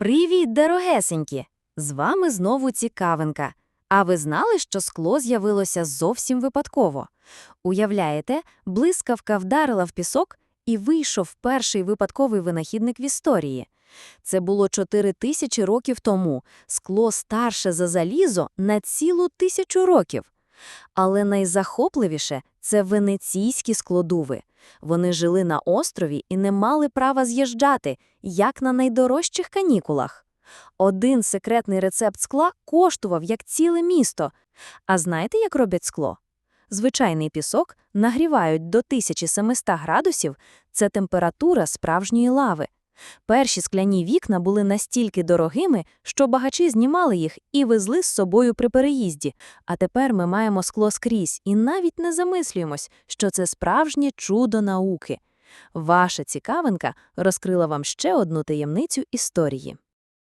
Привіт, дорогесенькі! З вами знову цікавинка. А ви знали, що скло з'явилося зовсім випадково? Уявляєте, блискавка вдарила в пісок і вийшов перший випадковий винахідник в історії. Це було 4 тисячі років тому. Скло старше за залізо на цілу тисячу років. Але найзахопливіше – це венеційські складуви. Вони жили на острові і не мали права з'їжджати, як на найдорожчих канікулах. Один секретний рецепт скла коштував як ціле місто. А знаєте, як роблять скло? Звичайний пісок нагрівають до 1700 градусів – це температура справжньої лави. Перші скляні вікна були настільки дорогими, що багачі знімали їх і везли з собою при переїзді. А тепер ми маємо скло скрізь і навіть не замислюємось, що це справжнє чудо науки. Ваша цікавинка розкрила вам ще одну таємницю історії.